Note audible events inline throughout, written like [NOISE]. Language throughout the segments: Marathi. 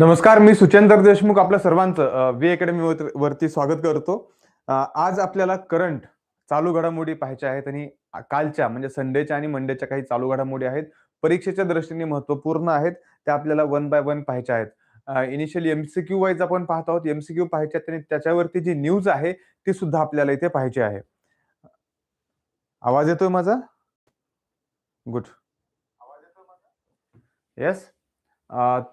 नमस्कार मी सुचेंद्र देशमुख आपल्या सर्वांचं वी अकॅडमी वरती स्वागत करतो. आज आपल्याला करंट चालू घडामोडी पाहायच्या आहेत आणि कालच्या म्हणजे संडेच्या आणि मंडेच्या काही चालू घडामोडी आहेत. परीक्षेच्या दृष्टीने महत्त्वपूर्ण आहेत. त्या आपल्याला वन बाय वन पाहायच्या आहेत. इनिशियली एमसीक्यू वाईज आपण पाहत आहोत. एमसीक्यू पाहायचे आहेत आणि त्याच्यावरती जी न्यूज आहे ती सुद्धा आपल्याला इथे पाहायची आहे. आवाज येतोय माझा? गुड येस अ,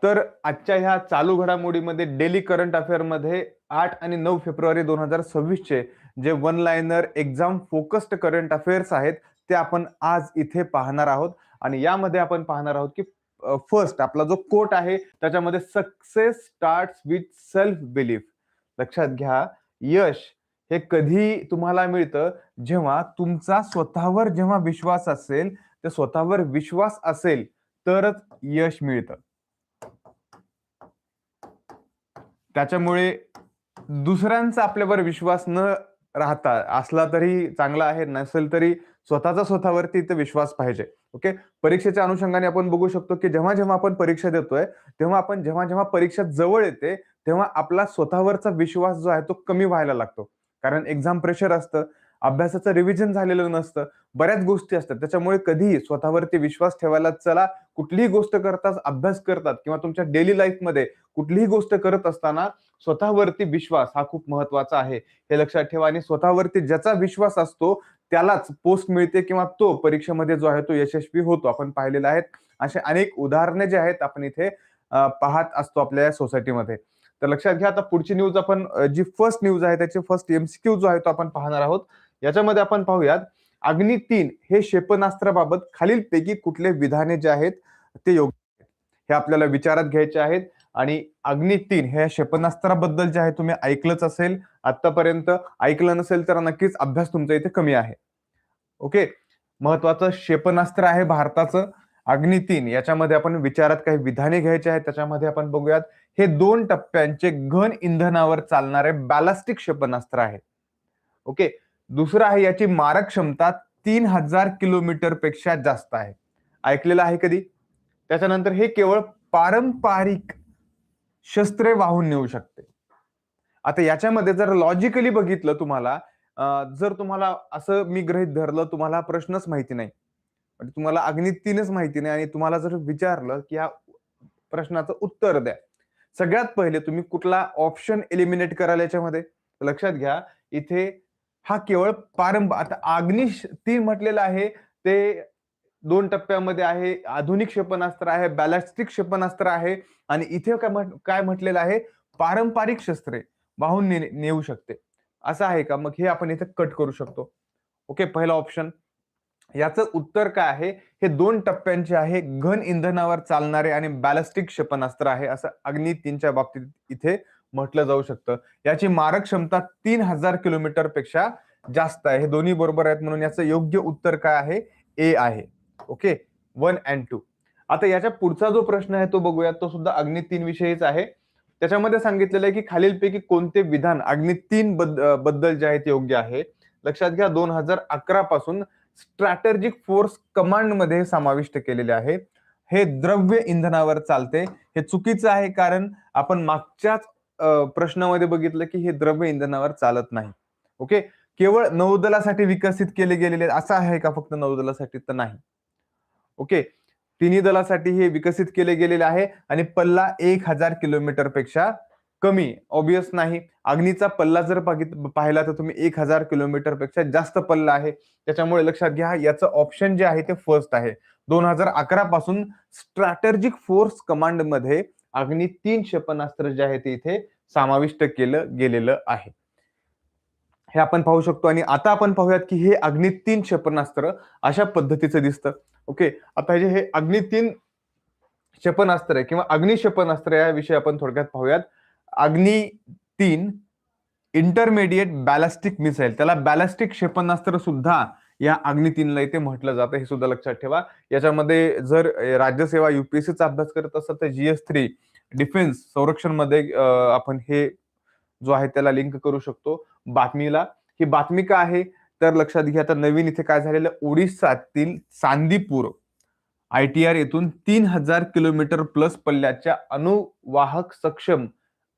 तर आजच्या ह्या चालू घडामोडीमध्ये डेली करंट अफेअरमध्ये आठ आणि नऊ फेब्रुवारी दोन हजार सव्वीसचे जे one liner exam focused current affairs आहेत ते आपण आज इथे पाहणार आहोत. आणि यामध्ये आपण पाहणार आहोत की फर्स्ट आपला जो कोट आहे त्याच्यामध्ये success start with self belief लक्षात घ्या यश हे कधी तुम्हाला मिळतं? जेव्हा तुमचा स्वतःवर जेव्हा विश्वास असेल ते स्वतःवर विश्वास असेल तरच यश मिळतं. त्याच्यामुळे दुसऱ्यांचा आपल्यावर विश्वास न राहता असला तरी चांगला आहे नसेल तरी स्वतःचा स्वतःवरती इथे विश्वास पाहिजे. ओके परीक्षेच्या अनुषंगाने आपण बघू शकतो की जेव्हा जेव्हा आपण परीक्षा देतोय तेव्हा आपण जेव्हा जेव्हा परीक्षा जवळ येते तेव्हा आपला स्वतःवरचा विश्वास जो आहे तो कमी व्हायला लागतो. कारण एक्झाम प्रेशर असतं अभ्यासाचं रिव्हिजन झालेलं नसतं. बऱ्याच गोष्टी असतात. त्याच्यामुळे कधीही स्वतःवरती विश्वास ठेवायला चला. कुठलीही गोष्ट करताच अभ्यास करतात किंवा तुमच्या डेली लाईफमध्ये कुठलीही गोष्ट करत असताना स्वतःवरती विश्वास हा खूप महत्त्वाचा आहे. हे लक्षात ठेवा आणि स्वतःवरती ज्याचा विश्वास असतो त्यालाच पोस्ट मिळते किंवा तो परीक्षेमध्ये जो आहे तो यशस्वी होतो. आपण पाहिलेला आहेत. असे अनेक उदाहरणे जे आहेत आपण इथे पाहत असतो आपल्या सोसायटीमध्ये तर लक्षात घ्या आता पुढची न्यूज आपण जी फर्स्ट न्यूज आहे त्याची फर्स्ट एमसीक्यू जो आहे तो आपण पाहणार आहोत. याच्यामध्ये आपण पाहूयात अग्नी तीन हे क्षेपणास्त्राबाबत खालीलपैकी कुठले विधाने जे आहेत ते योग्य हे आपल्याला विचारात घ्यायचे आहेत आणि अग्नी तीन हे क्षेपणास्त्राबद्दल जे आहे तुम्ही ऐकलंच असेल आतापर्यंत ऐकलं नसेल तर नक्कीच अभ्यास तुमचा इथे कमी आहे. ओके? महत्वाचं क्षेपणास्त्र आहे भारताचं. अग्नी तीन याच्यामध्ये आपण विचारात काही विधाने घ्यायचे आहेत त्याच्यामध्ये आपण बघूयात हे दोन टप्प्यांचे घन इंधनावर चालणारे बॅलास्टिक क्षेपणास्त्र आहे. ओके? दुसरं आहे याची मारक क्षमता तीन हजार किलोमीटरपेक्षा जास्त आहे. ऐकलेलं आहे कधी? त्याच्यानंतर हे केवळ पारंपरिक शस्त्रे वाहून नेऊ शकते. आता याच्यामध्ये जर लॉजिकली बघितलं तुम्हाला जर तुम्हाला असं मी गृहित धरलं तुम्हाला प्रश्नच माहिती नाही. म्हणजे तुम्हाला अग्नी तीनच माहिती नाही आणि तुम्हाला जर विचारलं की या प्रश्नाचं उत्तर द्या. सगळ्यात पहिले तुम्ही कुठला ऑप्शन एलिमिनेट कराल याच्यामध्ये? लक्षात घ्या इथे हा केवळ पारंप आता आग्निश तीन म्हटलेलं आहे ते दोन टप्प्यामध्ये आहे. आधुनिक क्षेपणास्त्र आहे बॅलिस्टिक क्षेपणास्त्र आहे आणि इथे काय काय म्हटलेलं आहे? पारंपरिक शस्त्रे वाहून ने, नेऊ शकते. असं आहे का? मग हे आपण इथे कट करू शकतो. ओके पहिला ऑप्शन. याचं उत्तर काय आहे? हे दोन टप्प्यांचे आहे. घन इंधनावर चालणारे आणि बॅलिस्टिक क्षेपणास्त्र आहे. असं अग्नि तीनच्या बाबतीत इथे म्हटलं जाऊ शकतं. याची मारक क्षमता तीन हजार किलोमीटरपेक्षा जास्त आहे. हे दोन्ही बरोबर आहेत म्हणून याचं योग्य उत्तर काय आहे? ए आहे. ओके? One and two. आता याच्या पुढचा जो प्रश्न आहे तो बघूया तो सुद्धा अग्नि तीन विषयीच आहे. त्याच्यामध्ये सांगितलेलं आहे की खालीलपैकी कोणते विधान अग्नि तीन बद्दल जे आहे ते योग्य आहे. लक्षात घ्या दोन हजार अकरा पासून स्ट्रॅटेजिक फोर्स कमांडमध्ये समाविष्ट केलेले आहे. हे द्रव्य इंधनावर चालते. हे चुकीचं आहे कारण आपण मागच्याच प्रश्नामध्ये बघितलं की हे द्रव्य इंधनावर चालत नाही. ओके? केवळ नौदलासाठी विकसित केले गेलेले असं आहे का फक्त नौदलासाठी तर नाही? ओके? तिन्ही दलासाठी हे विकसित केले गेलेले आहे आणि पल्ला एक हजार किलोमीटरपेक्षा कमी. ऑबियस नाही. अग्नीचा पल्ला जर बघित पाहिला तर तुम्ही एक हजार किलोमीटरपेक्षा जास्त पल्ला आहे. त्याच्यामुळे लक्षात घ्या याचं ऑप्शन जे आहे ते फर्स्ट आहे. दोन हजार अकरा पासून स्ट्रॅटेजिक फोर्स कमांडमध्ये अग्नी तीन क्षेपणास्त्र जे आहे ते इथे समाविष्ट केलं गेलेलं आहे. हे आपण पाहू शकतो आणि आता आपण पाहूयात की हे अग्नि तीन क्षेपणास्त्र अशा पद्धतीचं दिसतं. ओके आता जे हे अग्नि तीन क्षेपणास्त्र किंवा अग्नि क्षेपणास्त्र याविषयी आपण थोडक्यात पाहूयात. अग्नि तीन इंटरमिडिएट बॅलास्टिक मिसाईल त्याला बॅलास्टिक क्षेपणास्त्र सुद्धा या अग्नितीनला इथे म्हटलं जातं हे सुद्धा लक्षात ठेवा. याच्यामध्ये जर राज्यसेवा युपीएससीचा अभ्यास करत असाल तर जीएस थ्री डिफेन्स संरक्षणमध्ये आपण हे जो आहे त्याला लिंक करू शकतो बातमीला. ही बातमी का आहे? तर लक्षात घ्या आता नवीन इथे काय झालेलं ओडिसातील चांदीपूर आय टी आर येथून तीन हजार किलोमीटर प्लस पल्ल्याच्या अणुवाहक सक्षम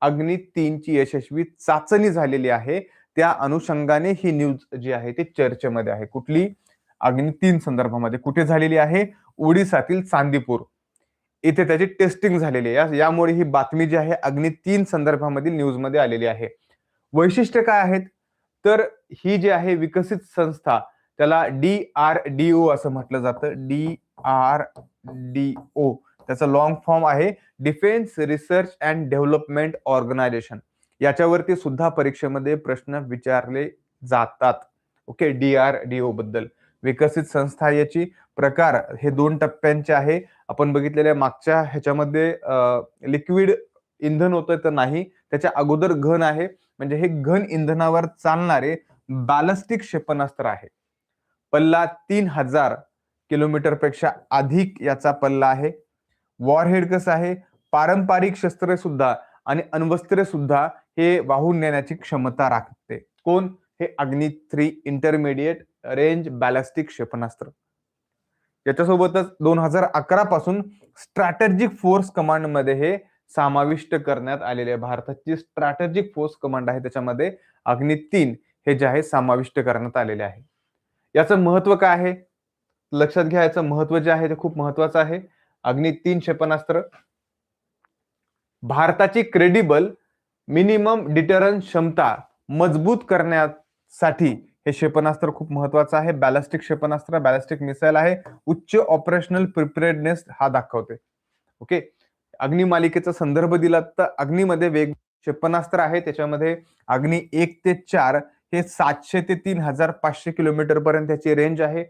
अग्नी तीनची यशस्वी चाचणी झालेली आहे. त्या अनुषंगाने ही न्यूज जी आहे ती चर्चेमध्ये आहे. कुठली? अग्नी तीन संदर्भामध्ये कुठे झालेली आहे? ओडिसातील चांदीपूर इथे त्याची टेस्टिंग झालेली आहे. यामुळे ही बातमी जी आहे अग्नि तीन संदर्भामधील न्यूजमध्ये आलेली आहे. वैशिष्ट्य काय आहेत? तर ही जी आहे विकसित संस्था त्याला डी आर डी ओ असं म्हटलं जातं. डी आर डी ओ त्याचा लॉंग फॉर्म आहे defence research and development organisation याच्यावरती सुद्धा परीक्षेमध्ये प्रश्न विचारले जातात. Okay? D R D O बद्दल. विकसित संस्था याची प्रकार हे दोन टप्प्यांचे आहे. आपण बघितलेल्या मागच्या ह्याच्यामध्ये लिक्विड इंधन होतं तर नाही. त्याच्या अगोदर घन आहे. म्हणजे हे घन इंधनावर चालणारे बॅलस्टिक क्षेपणास्त्र आहे. पल्ला तीन हजार किलोमीटरपेक्षा अधिक याचा पल्ला आहे. वॉरहेड कसं आहे? पारंपरिक शस्त्रे सुद्धा आणि अण्वस्त्रे सुद्धा हे वाहून नेण्याची क्षमता राखते. कोण? हे अग्नि थ्री इंटरमिडिएट रेंज बॅलिस्टिक क्षेपणास्त्र. याच्यासोबतच दोन हजार अकरा पासून स्ट्रॅटेजिक फोर्स कमांडमध्ये हे समाविष्ट करण्यात आलेले आहे. भारताची स्ट्रॅटेजिक फोर्स कमांड आहे त्याच्यामध्ये अग्नि तीन हे जे आहे समाविष्ट करण्यात आलेले आहे. याचं महत्त्व काय आहे? लक्षात घ्या याचं महत्त्व जे आहे ते खूप महत्वाचं आहे. अग्नि तीन क्षेपणास्त्र. भारताची क्रेडिबल मिनिमम डिटरन्स क्षमता मजबूत करण्यासाठी हे क्षेपणास्त्र खूप महत्वाचं आहे. बॅलिस्टिक क्षेपणास्त्र बॅलिस्टिक मिसाईल आहे. उच्च ऑपरेशनल प्रिपेअर्डनेस हा दाखवते. ओके? अग्नि मालिकेचा संदर्भ दिला तर अग्निमध्ये वेग क्षेपणास्त्र आहे. त्याच्यामध्ये अग्नि एक ते चार हे सातशे ते तीन हजार पाचशे किलोमीटर पर्यंत त्याची रेंज आहे.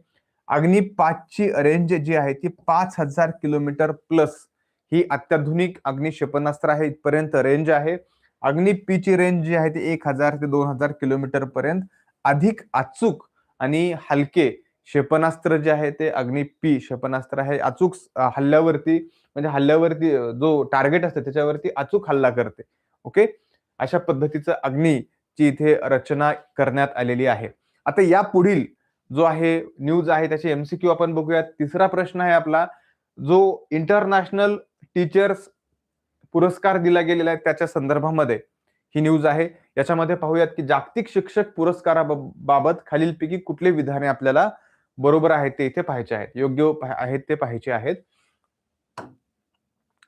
अग्नि पाचची रेंज जी आहे ती पाच हजार किलोमीटर प्लस ही अत्याधुनिक अग्नि क्षेपणास्त्र आहे. इथपर्यंत रेंज आहे. अग्नि पी ची रेंज जी आहे ती एक हजार ते दोन हजार किलोमीटर पर्यंत अधिक अचूक आणि हलके क्षेपणास्त्र जे आहे ते अग्नि पी क्षेपणास्त्र आहे. अचूक हल्ल्यावरती म्हणजे हल्ल्यावरती जो टार्गेट असतं त्याच्यावरती अचूक हल्ला करते. ओके अशा पद्धतीचं अग्नीची इथे रचना करण्यात आलेली आहे. आता या पुढील जो आहे न्यूज आहे त्याचे एमसीक्यू आपण बघूयात. तिसरा प्रश्न आहे आपला जो इंटरनॅशनल टीचर्स पुरस्कार दिला गेलेला आहे त्याच्या संदर्भामध्ये. ही न्यूज आहे. याच्यामध्ये पाहूयात की जागतिक शिक्षक पुरस्काराबाबत खालीलपैकी कुठले विधाने आपल्याला बरोबर आहेत ते इथे पाहायचे आहेत. योग्य आहेत ते पाहायचे आहेत.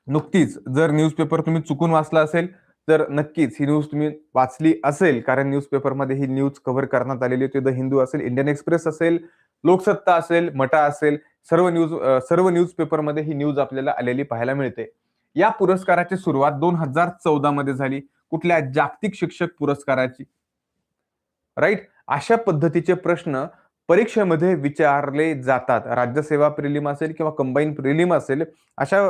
नुकतीच जर न्यूजपेपर तुम्ही चुकून वाचला असेल तर नक्कीच ही न्यूज तुम्ही वाचली असेल. कारण न्यूजपेपरमध्ये ही न्यूज कव्हर करण्यात आलेली होती. द हिंदू असेल इंडियन एक्सप्रेस असेल लोकसत्ता असेल मटा असेल सर्व न्यूज सर्व न्यूज पेपरमध्ये ही न्यूज आपल्याला आलेली पाहायला मिळते. या पुरस्काराची सुरुवात दोन हजार चौदा मध्ये झाली. कुठल्या जागतिक शिक्षक पुरस्काराची? राईट अशा पद्धतीचे प्रश्न परीक्षेमध्ये विचारले जातात. राज्यसेवा प्रिलिम असेल किंवा कंबाईन प्रिलिम असेल अशा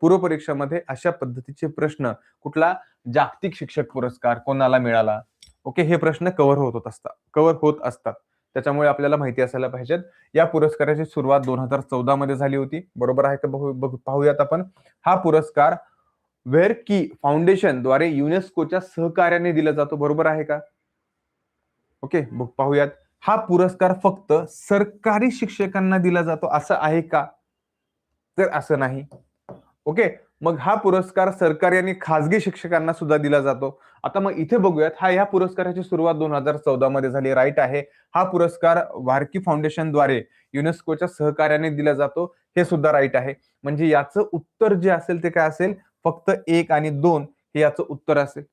पूर्व परीक्षेमध्ये अशा पद्धतीचे प्रश्न कुठला जागतिक शिक्षक पुरस्कार कोणाला मिळाला? ओके हे प्रश्न कव्हर होत असतात. कव्हर होत असतात. त्याच्यामुळे आपल्याला माहिती असायला पाहिजेत. या पुरस्काराची सुरुवात दोन हजार चौदा मध्ये झाली होती. बरोबर आहे पाहूयात आपण. हा पुरस्कार वेर की फाउंडेशनद्वारे युनेस्कोच्या सहकार्याने दिला जातो. बरोबर आहे का? ओके पाहूयात. हा पुरस्कार फक्त सरकारी शिक्षकांना दिला जातो. असं आहे का? तर असं नाही. ओके मग हा पुरस्कार सरकारी आणि खासगी शिक्षकांना सुद्धा दिला जातो. आता मग इथे बघूयात हा या पुरस्काराची सुरुवात दोन हजार चौदा मध्ये झाली. राईट आहे. हा पुरस्कार वारकी फाउंडेशनद्वारे युनेस्कोच्या सहकार्याने दिला जातो. हे सुद्धा राईट आहे. म्हणजे याचं उत्तर जे असेल ते काय असेल? फक्त एक आणि दोन हे याचं उत्तर असेल.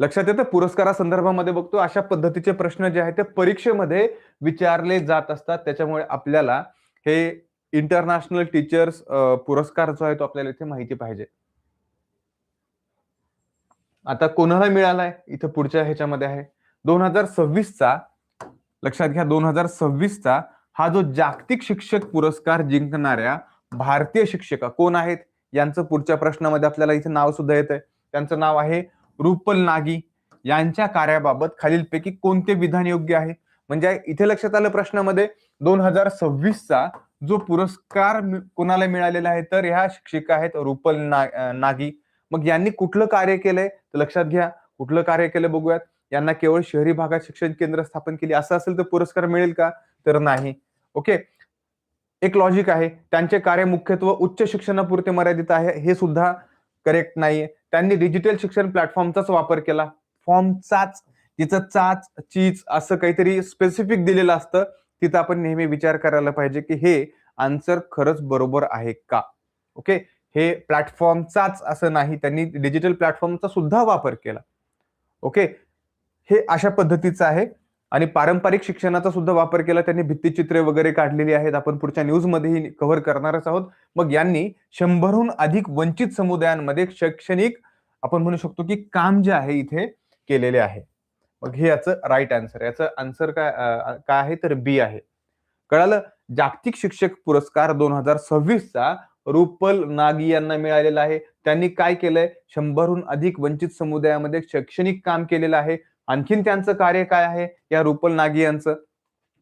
लक्षात येतं? पुरस्कारासंदर्भामध्ये बघतो अशा पद्धतीचे प्रश्न जे आहेत ते परीक्षेमध्ये विचारले जात असतात. त्याच्यामुळे आपल्याला हे इंटरनॅशनल टीचर्स पुरस्कार जो आहे तो आपल्याला इथे माहिती पाहिजे. आता कोणाला मिळालाय? इथं पुढच्या ह्याच्यामध्ये आहे. दोन हजार सव्वीसचा लक्षात घ्या दोन हजार सव्वीसचा हा जो जागतिक शिक्षक पुरस्कार जिंकणाऱ्या भारतीय शिक्षका कोण आहेत? यांचं पुढच्या प्रश्नामध्ये आपल्याला इथे नाव सुद्धा येत आहे त्यांचं नाव आहे रुपल नागी. यांच्या कार्याबाबत खालीलपैकी कोणते विधान योग्य आहे? म्हणजे इथे लक्षात आलं प्रश्नामध्ये दोन हजार सव्वीसचा जो पुरस्कार कोणाला मिळालेला आहे तर ह्या शिक्षिका आहेत रुपल ना, नागी. मग यांनी कुठलं कार्य केलंय? तर लक्षात घ्या कुठलं कार्य केलं बघूयात. यांना केवळ शहरी भागात शिक्षण केंद्र स्थापन केली. असं असेल तर पुरस्कार मिळेल का? तर नाही. ओके? एक लॉजिक आहे. त्यांचे कार्य मुख्यत्व उच्च शिक्षणापुरते मर्यादित आहे. हे सुद्धा करेक्ट नाहीये. त्यांनी डिजिटल शिक्षण प्लॅटफॉर्मचाच वापर केला. फॉर्मचाच तिचं चाच चीज असं काहीतरी स्पेसिफिक दिलेलं असतं. तिथं आपण नेहमी विचार करायला पाहिजे की हे आन्सर खरंच बरोबर आहे का? ओके हे प्लॅटफॉर्मचाच असं नाही त्यांनी डिजिटल प्लॅटफॉर्मचा सुद्धा वापर केला. ओके हे अशा पद्धतीचं आहे आणि पारंपरिक शिक्षणाचा सुद्धा वापर केला त्यांनी भित्तीचित्रे वगैरे काढलेली आहेत आपण पुढच्या न्यूजमध्येही कव्हर करणारच आहोत. मग यांनी शंभरहून अधिक वंचित समुदायांमध्ये शैक्षणिक आपण म्हणू शकतो की काम जे आहे इथे केलेले आहे. मग हे याचं राईट आन्सर याचं आन्सर काय काय आहे तर बी आहे. कळालं? जागतिक शिक्षक पुरस्कार दोन हजार सव्वीसचा रुपल नागी यांना मिळालेला आहे. त्यांनी काय केलंय? शंभरहून अधिक वंचित समुदायामध्ये शैक्षणिक काम केलेलं आहे. आणखीन त्यांचं कार्य काय आहे? या रुपल नागी यांचं.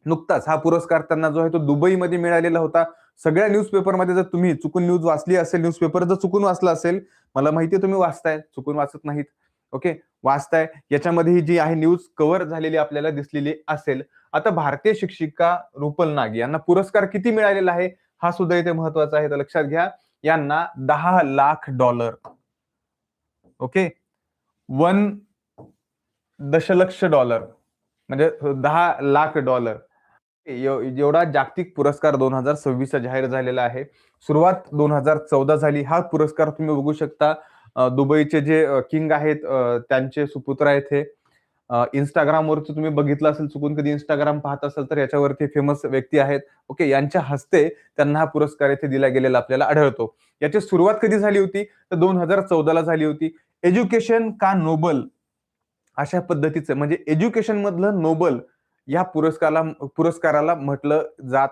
नुकताच हा पुरस्कार त्यांना जो आहे तो दुबईमध्ये मिळालेला होता. सगळ्या न्यूजपेपरमध्ये जर तुम्ही चुकून न्यूज वाचली असेल न्यूजपेपर जर चुकून वाचला असेल मला माहिती तुम्ही वाचताय. चुकून वाचत नाहीत. ओके? वाचताय. याच्यामध्ये ही जी आहे न्यूज कव्हर झालेली आपल्याला दिसलेली असेल आता भारतीय शिक्षिका रुपल नाग यांना पुरस्कार किती मिळालेला आहे? हा सुद्धा इथे महत्त्वाचा आहे तर लक्षात घ्या. यांना दहा लाख डॉलर ओके? वन दशलक्ष डॉलर म्हणजे दहा लाख डॉलर एवढा जागतिक पुरस्कार दोन हजार सव्वीस जाहीर झालेला आहे. सुरुवात दोन हजार चौदा झाली. हा पुरस्कार तुम्ही बघू शकता. दुबईचे जे किंग आहेत त्यांचे सुपुत्र आहेत हे. इंस्टाग्रामवरती तुम्ही बघितलं असेल चुकून कधी इंस्टाग्राम पाहत असेल तर याच्यावरती फेमस व्यक्ती आहेत. ओके यांच्या हस्ते त्यांना हा पुरस्कार येथे दिला गेलेला आपल्याला आढळतो. याची सुरुवात कधी झाली होती? तर दोन हजार चौदाला झाली होती. एज्युकेशन का नोबल अशा पद्धतीचं म्हणजे एज्युकेशन मधलं नोबल या पुरस्काराला पुरस्काराला म्हटलं जात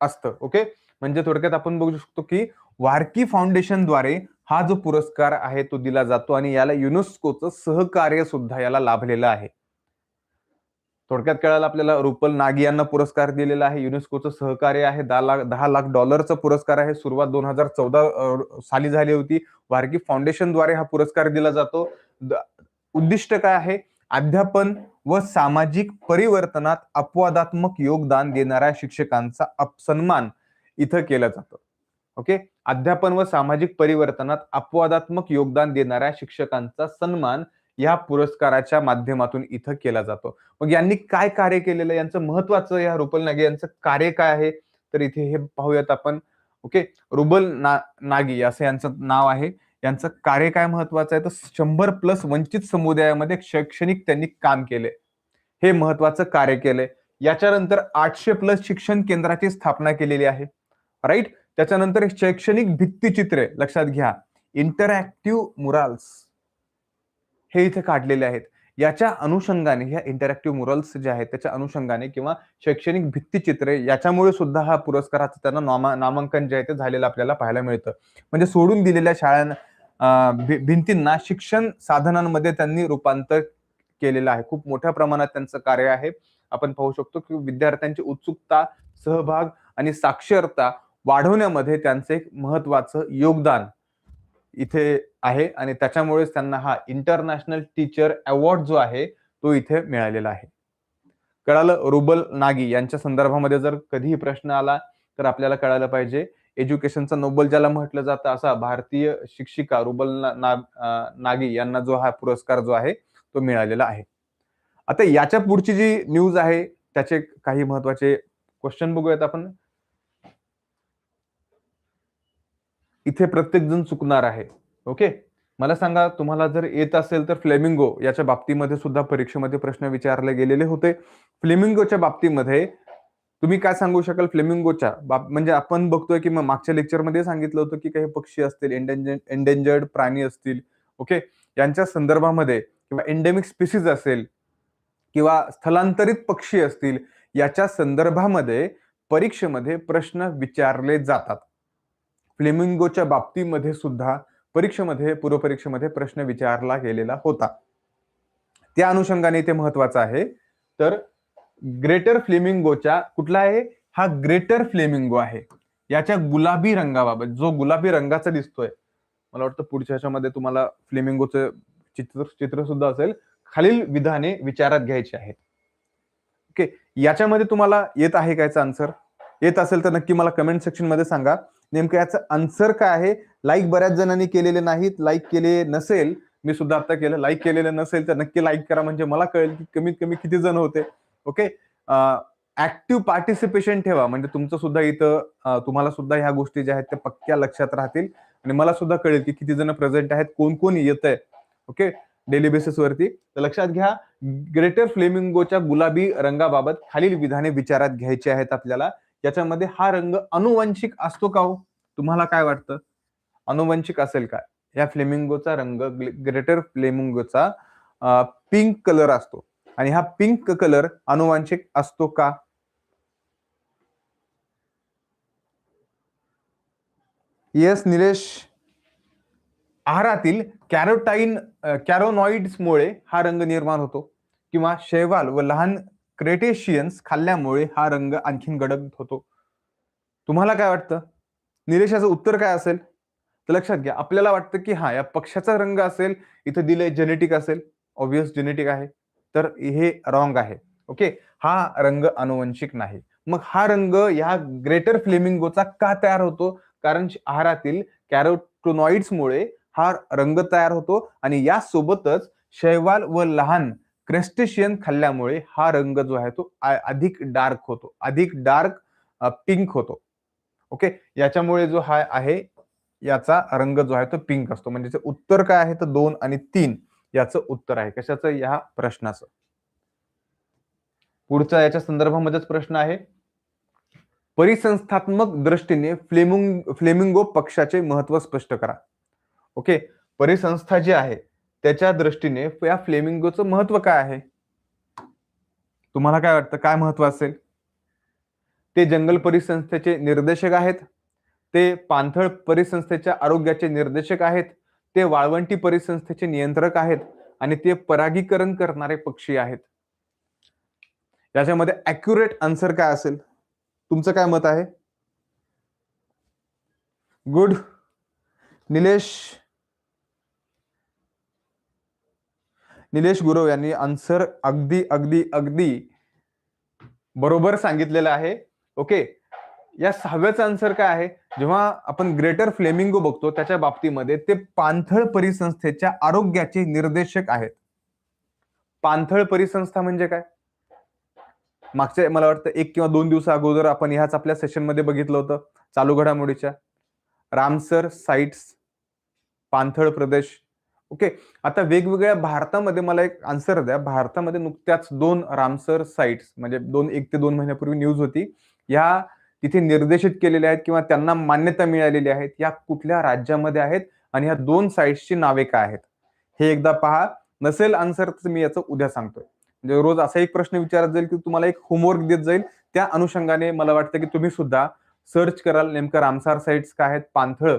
असतं. ओके? म्हणजे थोडक्यात आपण बघू शकतो की वारकी फाउंडेशनद्वारे हा जो पुरस्कार आहे तो दिला जातो आणि याला युनेस्कोचं सहकार्य सुद्धा याला लाभलेलं आहे. थोडक्यात कळायला आपल्याला रुपल नागी यांना पुरस्कार दिलेला आहे युनेस्कोचं सहकार्य आहे दहा लाख दहा लाख डॉलरचा पुरस्कार आहे सुरुवात दोन हजार चौदा साली झाली होती. वारकी फाउंडेशनद्वारे हा पुरस्कार दिला जातो. उद्दिष्ट काय आहे? अध्यापन व सामाजिक परिवर्तनात अपवादात्मक योगदान देणाऱ्या शिक्षकांचा सन्मान इथं केलं जातं. ओके? अध्यापन व सामाजिक परिवर्तनात अपवादात्मक योगदान देणाऱ्या शिक्षकांचा सन्मान या पुरस्काराच्या माध्यमातून इथं केला जातो. मग यांनी काय कार्य केलेलं यांचं महत्वाचं या रुबल नागी यांचं कार्य काय आहे? तर इथे हे पाहूयात आपण. ओके? रुबल ना नागी असं यांचं नाव आहे. यांचं कार्य काय महत्वाचं आहे? तर शंभर प्लस वंचित समुदायामध्ये शैक्षणिक त्यांनी काम केले. हे महत्वाचं कार्य केलंय. याच्यानंतर आठशे प्लस शिक्षण केंद्राची स्थापना केलेली आहे. राईट? त्याच्यानंतर शैक्षणिक भित्तीचित्रे लक्षात घ्या. इंटरॅक्टिव्ह मुराल्स हे इथे काढलेले आहेत. याच्या अनुषंगाने ह्या इंटरॅक्टिव्ह मुरल्स जे आहेत त्याच्या अनुषंगाने किंवा शैक्षणिक भित्तीचित्रे याच्यामुळे सुद्धा हा पुरस्काराचं त्यांना नामा नामांकन जे आहे ते झालेलं आपल्याला पाहायला मिळतं. म्हणजे सोडून दिलेल्या शाळां भिंतींना शिक्षण साधनांमध्ये त्यांनी रूपांतर केलेलं आहे. खूप मोठ्या प्रमाणात त्यांचं कार्य आहे. आपण पाहू शकतो की विद्यार्थ्यांची उत्सुकता सहभाग आणि साक्षरता वाढवण्यामध्ये त्यांचं एक महत्वाचं योगदान इथे आहे आणि त्याच्यामुळेच त्यांना हा इंटरनॅशनल टीचर अवॉर्ड जो आहे तो इथे मिळालेला आहे. कळालं रुबल नागी यांच्या संदर्भामध्ये जर कधीही प्रश्न आला तर आपल्याला कळायला पाहिजे. एज्युकेशनचा नोबल ज्याला म्हटलं जातं असा भारतीय शिक्षिका रुबल ना, नागी यांना जो हा पुरस्कार जो आहे तो मिळालेला आहे. आता याच्या पुढची जी न्यूज आहे त्याचे काही महत्त्वाचे क्वेश्चन बघूयात आपण. इथे प्रत्येक जण चुकणार आहे. ओके? मला सांगा तुम्हाला जर येत असेल तर फ्लेमिंगो याच्या बाबतीमध्ये सुद्धा परीक्षेमध्ये प्रश्न विचारले गेलेले होते. फ्लेमिंगोच्या बाबतीमध्ये तुम्ही काय सांगू शकाल? फ्लेमिंगोच्या बाब म्हणजे आपण बघतोय की मग मागच्या लेक्चरमध्ये सांगितलं होतं की काही पक्षी असतील एंडेंजर्ड प्राणी असतील ओके? यांच्या संदर्भामध्ये किंवा एंडेमिक स्पिसीज असेल किंवा स्थलांतरित पक्षी असतील याच्या संदर्भामध्ये परीक्षेमध्ये प्रश्न विचारले जातात. फ्लेमिंगोच्या बाबतीमध्ये सुद्धा परीक्षेमध्ये पूर्वपरीक्षेमध्ये प्रश्न विचारला गेलेला होता. त्या अनुषंगाने ते महत्वाचं आहे. तर ग्रेटर फ्लेमिंगोच्या कुठला आहे? हा ग्रेटर फ्लेमिंगो आहे. याच्या गुलाबी रंगाबाबत जो गुलाबी रंगाचा दिसतोय. मला वाटतं पुढच्या ह्याच्यामध्ये तुम्हाला फ्लेमिंगोचं चित्र चित्र सुद्धा असेल. खालील विधाने विचारात घ्यायची आहेत. ओके याच्यामध्ये तुम्हाला येत आहे कायचा आन्सर येत असेल तर नक्की मला कमेंट सेक्शनमध्ये सांगा. नेमकं याचं आन्सर काय आहे? लाईक बऱ्याच जणांनी केलेले नाहीत लाईक केले नसेल. मी सुद्धा आता केलं. लाईक केलेलं नसेल तर नक्की लाईक करा. म्हणजे मला कळेल की कमीत कमी किती जण होते. ओके ऍक्टिव्ह पार्टिसिपेशन ठेवा. म्हणजे तुमचं सुद्धा इथं तुम्हाला सुद्धा ह्या गोष्टी ज्या आहेत त्या पक्क्या लक्षात राहतील. आणि मला सुद्धा कळेल की किती जण प्रेझेंट आहेत कोण कोण येत आहे ओके डेली बेसिस वरती. तर लक्षात घ्या ग्रेटर फ्लेमिंगोच्या गुलाबी रंगाबाबत खालील विधाने विचारात घ्यायची आहेत आपल्याला. याच्यामध्ये हा रंग अनुवंशिक असतो का हो? तुम्हाला काय वाटतं? अनुवंशिक असेल का? या फ्लेमिंगोचा रंग ग्रेटर फ्लेमिंगोचा पिंक कलर असतो. आणि हा पिंक कलर अनुवांशिक असतो का? येस निलेश. आहारातील कॅरोटाईन कॅरोनॉइड्समुळे हा रंग निर्माण होतो. किंवा शैवाल व लहान क्रेटेशियन्स खाल्ल्यामुळे हा रंग आणखीन गडद होतो. तुम्हाला काय वाटतं? निरेशाचं उत्तर काय असेल? तर लक्षात घ्या आपल्याला वाटतं की हा या पक्षाचा रंग असेल इथं दिले जेनेटिक असेल ऑब्विस जेनेटिक आहे तर हे रॉंग आहे. ओके हा रंग अनुवंशिक नाही. मग हा रंग या ग्रेटर फ्लेमिंगोचा का तयार होतो? कारण आहारातील कॅरोटोनॉइड्समुळे हा रंग तयार होतो आणि यासोबतच शैवाल व लहान क्रेस्टेशियन खाल्ल्यामुळे हा रंग जो आहे तो अधिक डार्क होतो. अधिक डार्क पिंक होतो. ओके? याच्यामुळे जो हा आहे याचा रंग जो आहे तो पिंक असतो. म्हणजे उत्तर काय आहे? तर दोन आणि तीन याचं उत्तर आहे. कशाचं? या प्रश्नाचं. पुढचा याच्या संदर्भामध्येच प्रश्न आहे. परिसंस्थात्मक दृष्टीने फ्लेमिंग फ्लेमिंगो पक्षाचे महत्त्व स्पष्ट करा. ओके? परिसंस्था जी आहे त्याच्या दृष्टीने या फ्लेमिंगोचं महत्त्व काय आहे? तुम्हाला काय वाटतं? काय महत्त्व असेल? ते जंगल परिसंस्थेचे निर्देशक आहेत. ते पाणथळ परिसंस्थेच्या आरोग्याचे निर्देशक आहेत. ते वाळवंटी परिसंस्थेचे नियंत्रक आहेत. आणि ते परागीकरण करणारे पक्षी आहेत. याच्यामध्ये अॅक्युरेट आन्सर काय असेल? तुमचं काय मत आहे? गुड निलेश निलेश गुरव यांनी आन्सर अगदी अगदी अगदी बरोबर सांगितलेलं आहे. ओके या सहाव्याचा आन्सर काय आहे? जेव्हा आपण ग्रेटर फ्लेमिंगो बघतो त्याच्या बाबतीमध्ये ते पांथळ परिसंस्थेच्या आरोग्याचे निर्देशक आहेत. पांथळ परिसंस्था म्हणजे काय? मागच्या मला वाटतं एक किंवा दोन दिवसा अगोदर आपण ह्याच आपल्या सेशनमध्ये बघितलं होतं चालू घडामोडीच्या. रामसर साइट्स पांथळ प्रदेश. ओके? आता वेगवेगळ्या भारतामध्ये मला एक आन्सर द्या. भारतामध्ये नुकत्याच दोन रामसर साईट्स म्हणजे दोन एक ते दोन महिन्यापूर्वी न्यूज होती. या तिथे निर्देशित केलेल्या आहेत किंवा त्यांना मान्यता मिळालेली आहेत. या कुठल्या राज्यामध्ये आहेत आणि ह्या दोन साईट्सची नावे काय आहेत? हे एकदा पहा. नसेल आन्सर तर मी याचं उद्या सांगतोय. म्हणजे रोज असा एक प्रश्न विचारत जाईल की तुम्हाला एक होमवर्क देत जाईल. त्या अनुषंगाने मला वाटतं की तुम्ही सुद्धा सर्च कराल नेमकं रामसार साईट्स काय आहेत पांथळ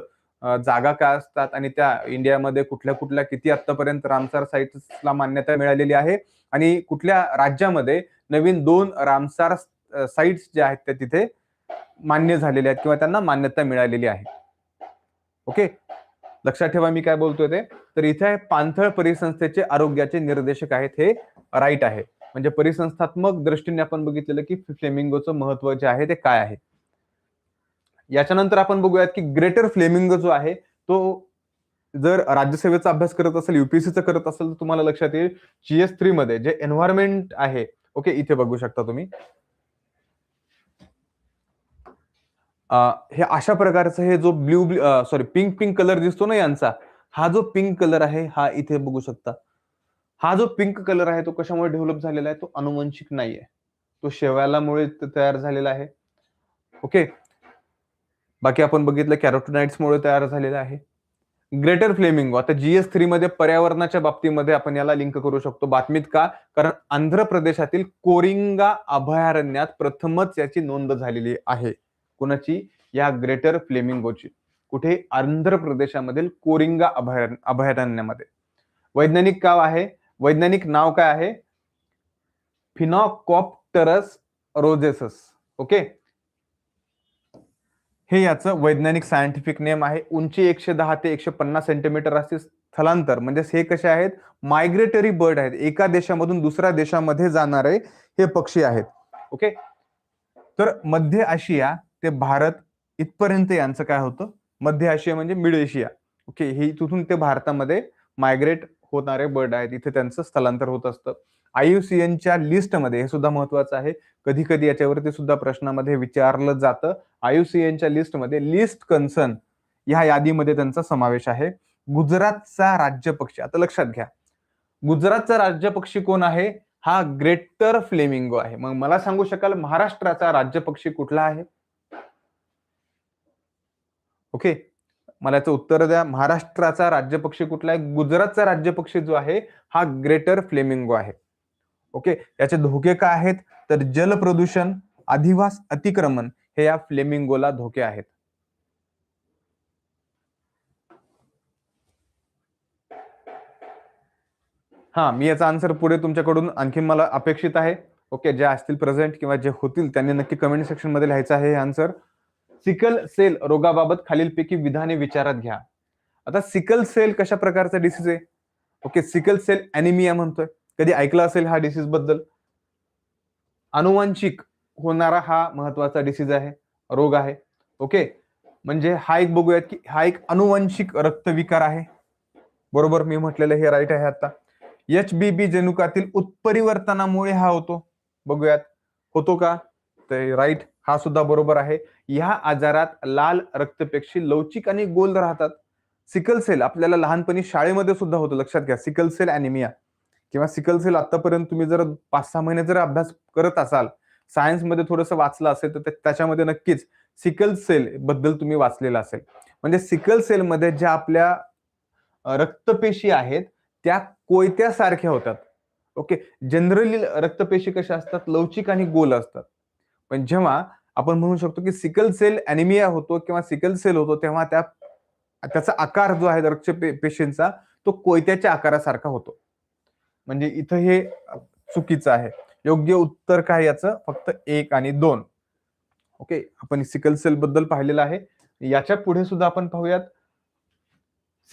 जागा काय असतात आणि त्या इंडियामध्ये कुठल्या कुठल्या किती आतापर्यंत रामसार साईट्सला मान्यता मिळालेली आहे आणि कुठल्या राज्यामध्ये नवीन दोन रामसार साईट्स जे आहेत त्या तिथे मान्य झालेले आहेत किंवा त्यांना मान्यता मिळालेली आहे. ओके? लक्षात ठेवा मी काय बोलतोय ते. तर इथे पाणथळ परिसंस्थेचे आरोग्याचे निर्देशक आहेत हे राईट आहे. म्हणजे परिसंस्थात्मक दृष्टीने आपण बघितलेलं की फ्लेमिंगोचं महत्त्व जे आहे ते काय आहे? याच्यानंतर आपण बघूयात की ग्रेटर फ्लेमिंग जो आहे तो जर राज्यसेवेचा अभ्यास करत असेल युपीएससीचा करत असेल तर तुम्हाला लक्षात येईल जीएस थ्री मध्ये जे एन्व्हायरमेंट आहे ओके इथे बघू शकता तुम्ही. हे अशा प्रकारचं हे जो blue sorry pink pink colour दिसतो ना यांचा हा जो पिंक कलर आहे हा इथे बघू शकता. हा जो पिंक कलर आहे तो कशामुळे डेव्हलप झालेला आहे? तो अनुवंशिक नाहीये. तो शेवालामुळे तयार झालेला आहे. ओके बाकी आपण बघितलं कॅरोटोनाइट्समुळे तयार झालेलं आहे. ग्रेटर फ्लेमिंगो आता जीएस थ्री मध्ये पर्यावरणाच्या बाबतीमध्ये आपण याला लिंक करू शकतो. बातमीत का? कारण आंध्र प्रदेशातील कोरिंगा अभयारण्यात प्रथमच याची नोंद झालेली आहे. कुणाची? या ग्रेटर फ्लेमिंगोची. कुठे? आंध्र प्रदेशामधील कोरिंगा अभयारण्य अभयारण्यामध्ये. वैज्ञानिक काव आहे. वैज्ञानिक नाव काय आहे? Phoenicopterus roseus. ओके? हे याचं वैज्ञानिक सायंटिफिक नेम आहे. उंची एकशे दहा ते एकशे पन्नास सेंटीमीटर असे स्थलांतर. म्हणजे हे कसे आहेत? मायग्रेटरी बर्ड आहेत. एका देशामधून दुसऱ्या देशामध्ये जाणारे हे पक्षी आहेत. ओके तर मध्य आशिया ते भारत इथपर्यंत यांचं काय होतं? मध्य आशिया म्हणजे मिड एशिया. ओके ही तिथून ते भारतामध्ये मायग्रेट होणारे बर्ड आहेत. इथे त्यांचं स्थलांतर होत असतं. आयुसीएनच्या लिस्टमध्ये हे सुद्धा महत्वाचं आहे. कधी कधी याच्यावरती सुद्धा प्रश्नामध्ये विचारलं जातं. आयुसीएनच्या लिस्टमध्ये लिस्ट कन्सर्न ह्या यादीमध्ये त्यांचा समावेश आहे. गुजरातचा राज्य पक्षी आता लक्षात घ्या. गुजरातचा राज्य पक्षी कोण आहे? हा ग्रेटर फ्लेमिंगो आहे. मग मला सांगू शकाल महाराष्ट्राचा राज्य पक्षी कुठला आहे? ओके. मला याचं उत्तर द्या. महाराष्ट्राचा राज्य पक्षी कुठला आहे? गुजरातचा राज्य पक्षी जो आहे हा ग्रेटर फ्लेमिंगो आहे. ओके याचे धोके काय आहेत? तर जल प्रदूषण अधिवास अतिक्रमण हे या फ्लेमिंगोला धोके आहेत. हा मी याचा आन्सर पुढे तुमच्याकडून आणखी मला अपेक्षित आहे. ओके जे असतील प्रेझेंट किंवा जे होतील त्यांनी नक्की कमेंट सेक्शनमध्ये लिहायचं आहे हे आन्सर सिकल सेल रोगाबाबत खालीलपैकी विधाने विचारात घ्या. आता सिकल सेल कशा प्रकारचा डिसीज आहे? ओके सिकल सेल अॅनिमिया म्हणतोय. कधी ऐकलं असेल हा डिसीजबद्दल? अनुवांशिक होणारा हा महत्त्वाचा डिसीज आहे रोग आहे. ओके म्हणजे हा एक बघूयात की हा एक अनुवांशिक रक्तविकार आहे. बरोबर? मी म्हटलेलं हे राईट आहे आता. एच बी बी जनुकातील उत्परिवर्तनामुळे हा होतो. बघूयात. होतो का? ते राईट हा सुद्धा बरोबर आहे. या आजारात लाल रक्तपेक्षी लवचिक आणि गोल राहतात. सिकल सेल आपल्याला लहानपणी शाळेमध्ये सुद्धा होतं. लक्षात घ्या. सिकल सेल अॅनिमिया किंवा सिकल सेल आतापर्यंत तुम्ही जर पाच सहा महिने जर अभ्यास करत असाल सायन्समध्ये थोडंसं वाचलं असेल तर त्याच्यामध्ये नक्कीच सिकल सेल बद्दल तुम्ही वाचलेलं असेल. म्हणजे सिकल सेलमध्ये ज्या आपल्या रक्तपेशी आहेत त्या कोयत्यासारख्या होतात. ओके? जनरली रक्तपेशी कशा असतात? लवचिक आणि गोल असतात. पण जेव्हा आपण म्हणू शकतो की सिकल सेल अॅनिमिया होतो किंवा सिकल सेल होतो तेव्हा त्या त्याचा आकार जो आहे रक्त पेशींचा तो कोयत्याच्या आकारासारखा होतो. म्हणजे इथं हे चुकीचं आहे. योग्य उत्तर काय याचं? फक्त एक आणि दोन. ओके? आपण सिकल सेल बद्दल पाहिलेलं आहे. याच्यापुढे सुद्धा आपण पाहूयात.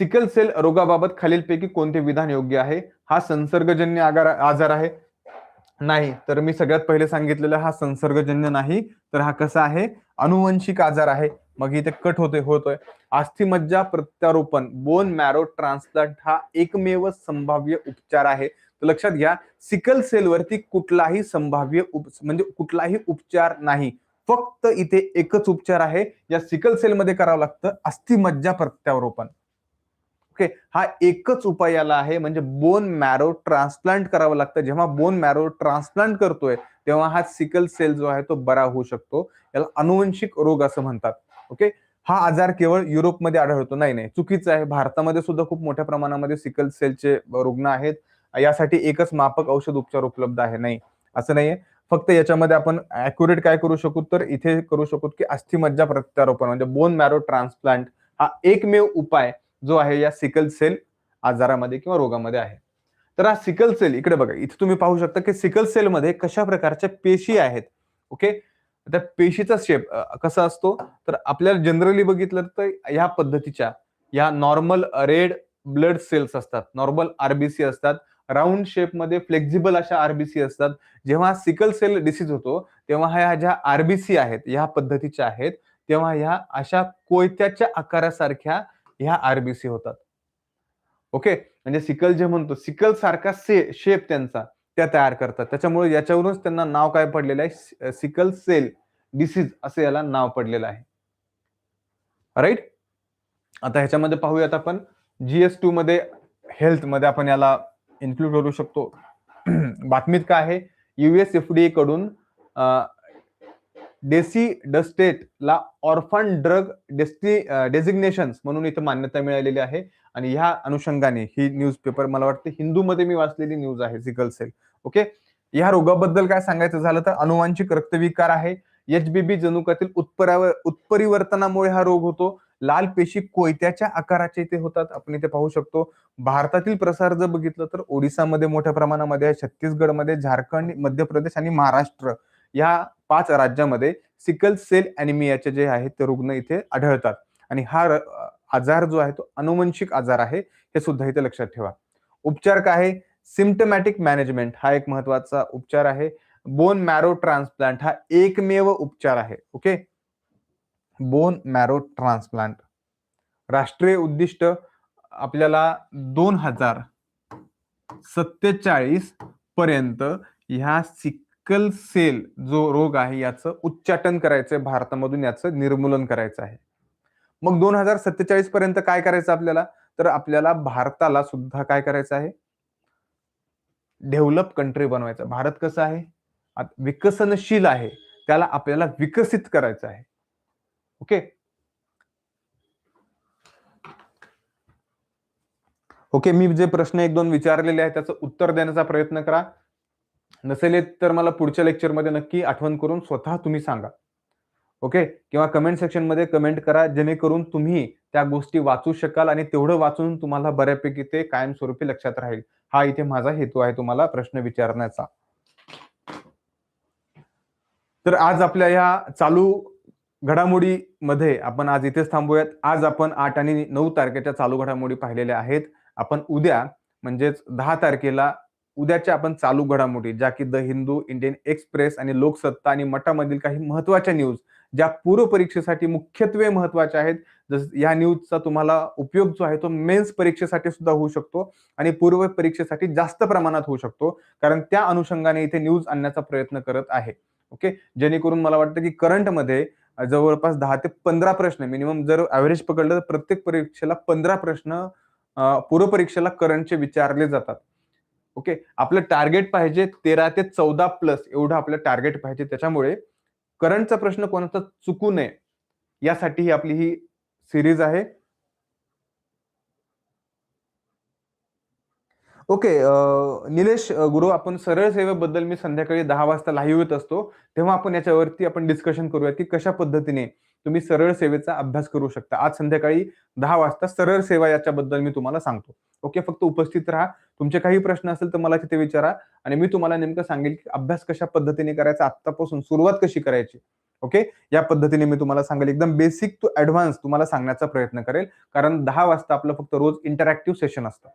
सिकल सेल रोगाबाबत खालीलपैकी कोणते विधान योग्य आहे? हा संसर्गजन्य आजार आजार आहे? नाही. तर मी सगळ्यात पहिले सांगितलेलं हा संसर्गजन्य नाही. तर हा कसा आहे? अनुवंशिक आजार आहे. मग इथे कट होते होतोय. अस्थिमज्जा प्रत्यारोपण बोन मॅरो ट्रान्सप्लांट हा एकमेव संभाव्य उपचार आहे. तर लक्षात घ्या सिकल सेलवरती कुठलाही संभाव्य म्हणजे कुठलाही उपचार नाही. फक्त इथे एकच उपचार आहे. या सिकल सेलमध्ये करावं लागतं अस्थिमज्जा प्रत्यारोपण. ओके? हा एकच उपाय याला आहे म्हणजे बोन मॅरो ट्रान्सप्लांट करावं लागतं. जेव्हा बोन मॅरो ट्रान्सप्लांट करतोय तेव्हा हा सिकल सेल जो आहे तो बरा होऊ शकतो. याला अनुवंशिक रोग असं म्हणतात. ओके? हा आजार केवळ युरोपमध्ये आढळतो. नाही नाही. चुकीचं आहे. भारतामध्ये सुद्धा खूप मोठ्या प्रमाणामध्ये सिकल सेलचे रुग्ण आहेत. यासाठी एकच मापक औषध उपचार उपलब्ध आहे. नाही असं नाहीये. फक्त याच्यामध्ये आपण अॅक्युरेट काय करू शकू? तर इथे करू शकू की अस्थिमज्जा प्रत्यारोपण म्हणजे बोन मॅरो ट्रान्सप्लांट हा एकमेव उपाय जो आहे या सिकल सेल आजारामध्ये किंवा रोगामध्ये आहे. तर हा सिकल सेल इकडे बघा. इथे तुम्ही पाहू शकता की सिकल सेलमध्ये कशा प्रकारच्या पेशी आहेत. ओके? त्या पेशीचा शेप कसा असतो? तर आपल्याला जनरली बघितलं तर ह्या पद्धतीच्या या नॉर्मल रेड ब्लड सेल्स असतात नॉर्मल आरबीसी असतात. राऊंड शेपमध्ये फ्लेक्झिबल अशा आरबीसी असतात. जेव्हा सिकल सेल डिसीज होतो तेव्हा ह्या ज्या आरबीसी आहेत ह्या पद्धतीच्या आहेत तेव्हा ह्या अशा कोयत्याच्या आकारासारख्या ह्या आरबीसी होतात. ओके म्हणजे सिकल जे म्हणतो सिकल सारखा से शेप त्यांचा. त्या तयार करतात. त्याच्यामुळे याच्यावरूनच त्यांना नाव काय पडलेलं आहे? सिकल सेल डिसीज असे याला नाव पडलेलं आहे. राईट आता ह्याच्यामध्ये पाहूयात आपण जीएस टू मध्ये हेल्थमध्ये आपण याला इन्क्लूड करू शकतो. [CLEARS THROAT] बातमीत काय आहे? युएस एफडीए कडून डेसी डस्टेट ला ऑर्फन ड्रग डेस्टी डेझिग्नेशन म्हणून इथं मान्यता मिळालेली आहे. आणि ह्या अनुषंगाने ही न्यूज पेपर मला वाटतं हिंदूमध्ये मी वाचलेली न्यूज आहे सिकल सेल. ओके? या रोगाबद्दल काय सांगायचं झालं तर अनुवांशिक रक्तविकार आहे. एच बी बी जनुकातील उत्परावर उत्परिवर्तनामुळे हा रोग होतो. लाल पेशी कोयत्याच्या आकाराचे इथे होतात. आपण इथे पाहू शकतो. भारतातील प्रसार जर बघितलं तर ओडिसामध्ये मोठ्या प्रमाणामध्ये छत्तीसगडमध्ये झारखंड मध्य प्रदेश आणि महाराष्ट्र या पाच राज्यामध्ये सिकल सेल अॅनिमियाचे जे आहेत ते रुग्ण इथे आढळतात. आणि हा आजार जो आहे तो अनुवंशिक आजार आहे. हे सुद्धा इथे लक्षात ठेवा. उपचार काय आहे? सिम्टमॅटिक मॅनेजमेंट हा एक महत्त्वाचा उपचार आहे. बोन मॅरो ट्रान्सप्लांट हा एकमेव उपचार आहे. ओके बोन मॅरो ट्रान्सप्लांट राष्ट्रीय उद्दिष्ट आपल्याला दोन हजार सत्तेचाळीस पर्यंत ह्या सिकल सेल जो रोग आहे याचं उच्चाटन करायचंय भारतामधून याचं निर्मूलन करायचं आहे. मग दोन हजार सत्तेचाळीस पर्यंत काय करायचं आपल्याला? तर आपल्याला भारताला सुद्धा काय करायचं आहे? डेव्हलप कंट्री बनवायचं. भारत कसं आहे? विकसनशील आहे. त्याला आपल्याला विकसित करायचं आहे. ओके? ओके मी जे प्रश्न एक दोन विचारलेले आहेत त्याचं उत्तर देण्याचा प्रयत्न करा. नसेल येत तर मला पुढच्या लेक्चरमध्ये नक्की आठवण करून स्वतः तुम्ही सांगा. ओके? किंवा कमेंट सेक्शनमध्ये कमेंट करा जेणेकरून तुम्ही त्या गोष्टी वाचू शकाल आणि तेवढं वाचून तुम्हाला बऱ्यापैकी ते कायमस्वरूपी लक्षात राहील. हा इथे माझा हेतू आहे तुम्हाला प्रश्न विचारण्याचा. तर आज आपल्या ह्या चालू घडामोडीमध्ये आपण आज इथेच थांबूयात. आज आपण आठ आणि नऊ तारखेच्या चालू घडामोडी पाहिलेल्या आहेत. आपण उद्या म्हणजेच दहा तारखेला उद्याच्या आपण चालू घडामोडी ज्या की द हिंदू इंडियन एक्सप्रेस आणि लोकसत्ता आणि मठामधील काही महत्त्वाच्या न्यूज ज्या पूर्व परीक्षेसाठी मुख्यत्वे महत्त्वाच्या आहेत जस या न्यूजचा तुम्हाला उपयोग जो आहे तो मेन्स परीक्षेसाठी सुद्धा होऊ शकतो आणि पूर्व परीक्षेसाठी जास्त प्रमाणात होऊ शकतो कारण त्या अनुषंगाने इथे न्यूज आणण्याचा प्रयत्न करत आहे. ओके जेणेकरून मला वाटतं की करंटमध्ये जवळपास दहा ते पंधरा प्रश्न मिनिमम जर ऍव्हरेज पकडलं तर प्रत्येक परीक्षेला पंधरा प्रश्न पूर्व परीक्षेला करंटचे विचारले जातात. ओके आपलं टार्गेट पाहिजे तेरा ते चौदा प्लस एवढं आपलं टार्गेट पाहिजे त्याच्यामुळे करंटचा प्रश्न कोणाचा चुकू नये यासाठी ही आपली ही सिरीज आहे. ओके निलेश गुरु आपण सरळ सेवेबद्दल मी संध्याकाळी दहा वाजता लाईव्ह येत असतो. तेव्हा आपण याच्यावरती आपण डिस्कशन करूया की कशा पद्धतीने तुम्ही सरळ सेवेचा अभ्यास करू शकता. आज संध्याकाळी दहा वाजता सरळ सेवा याच्याबद्दल मी तुम्हाला सांगतो. ओके फक्त उपस्थित राहा. तुमचे काही प्रश्न असेल तर मला तिथे विचारा आणि मी तुम्हाला नेमकं सांगेल की अभ्यास कशा पद्धतीने करायचा आत्तापासून सुरुवात कशी करायची. ओके? या पद्धतीने मी तुम्हाला सांगेल एकदम बेसिक टू ऍडव्हान्स तुम्हाला सांगण्याचा प्रयत्न करेल. कारण दहा वाजता आपलं फक्त रोज इंटरॅक्टिव्ह सेशन असतं.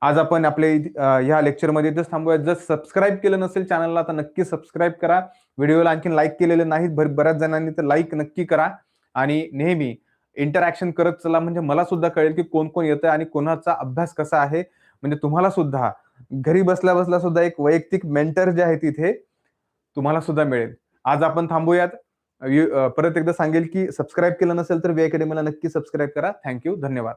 आज आपण आपले इथे- ह्या लेक्चरमध्ये इथंच थांबूया जर सबस्क्राईब केलं नसेल चॅनलला तर नक्की सबस्क्राईब करा. व्हिडिओला आणखी लाईक केलेले नाहीत बऱ्याच जणांनी तर लाईक नक्की करा. आणि नेहमी इंटरॅक्शन करत चला म्हणजे मला सुद्धा कळेल की कोण कोण येतं आणि कोणाचा अभ्यास कसा आहे. म्हणजे तुम्हाला सुद्धा घरी बसल्या बसल्या सुद्धा एक वैयक्तिक मेंटर जे आहे तिथे तुम्हाला सुद्धा मिळेल. आज आपण थांबूयात. परत एकदा सांगेल की सबस्क्राईब केलं नसेल तर वे अकॅडमीला नक्की सबस्क्राईब करा. थँक्यू धन्यवाद.